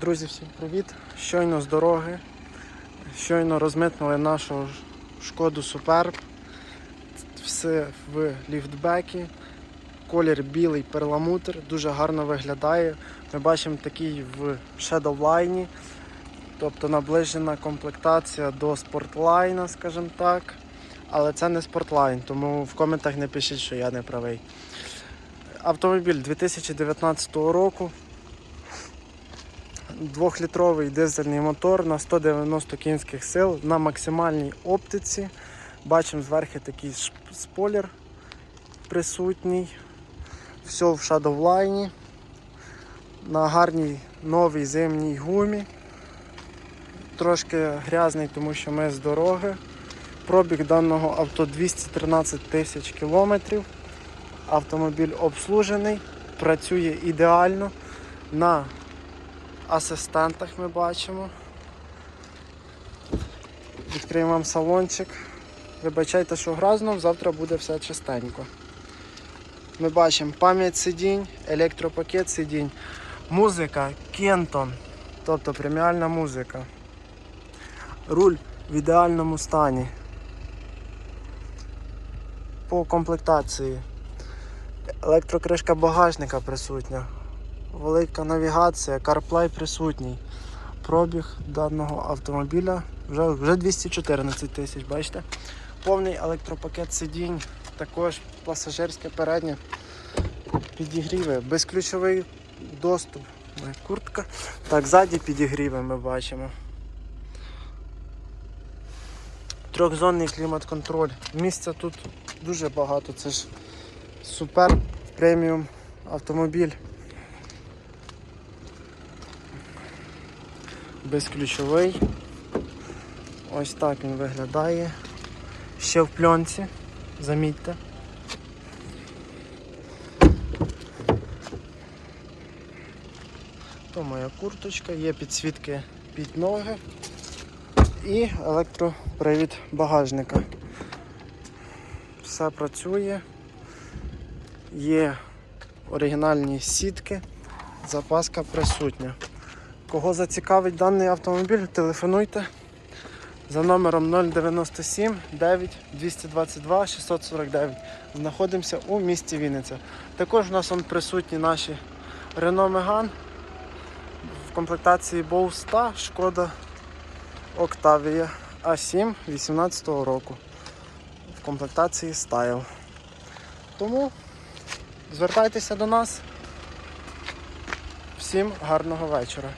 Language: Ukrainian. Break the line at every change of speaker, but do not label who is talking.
Друзі, всім привіт! Щойно з дороги. Щойно розмитнили нашу шкоду Суперб. Все в ліфтбекі. Колір білий перламутр, дуже гарно виглядає. Ми бачимо такий в Shadowline, тобто наближена комплектація до спортлайна, скажімо так. Але це не спортлайн, тому в коментах не пишіть, що я не правий. Автомобіль 2019 року. Двохлітровий дизельний мотор на 190 кінських сил на максимальній оптиці. Бачимо зверху такий спойлер присутній. Все в Shadowline. На гарній новій зимній гумі. Трошки грязний, тому що ми з дороги. Пробіг даного авто 213 тисяч кілометрів. Автомобіль обслужений, працює ідеально. На асистентах ми бачимо. Відкриємо салончик. Вибачайте, що грязно, завтра буде все чистенько. Ми бачимо пам'ять сидінь, електропакет сидінь, музика Кентон, тобто преміальна музика. Руль в ідеальному стані. По комплектації. Електрокришка багажника присутня. Велика навігація, CarPlay присутній. Пробіг даного автомобіля вже, вже 214 тисяч, бачите? Повний електропакет сидінь, також пасажирське переднє підігріви, безключовий доступ. Куртка. Так, ззаді підігріви ми бачимо. Трьохзонний клімат-контроль. Місця тут дуже багато. Це ж супер преміум автомобіль. Безключовий. Ось так він виглядає. Ще в пленці, замітьте. То моя курточка, є підсвітки під ноги і електропривід багажника. Все працює. Є оригінальні сітки, запаска присутня. Кого зацікавить даний автомобіль, телефонуйте за номером 097 9 222 649. Знаходимося у місті Вінниця. Також у нас он присутні наші Renault Megane в комплектації Bose та Шкода Octavia A7 18 року в комплектації Style. Тому звертайтеся до нас. Всім гарного вечора.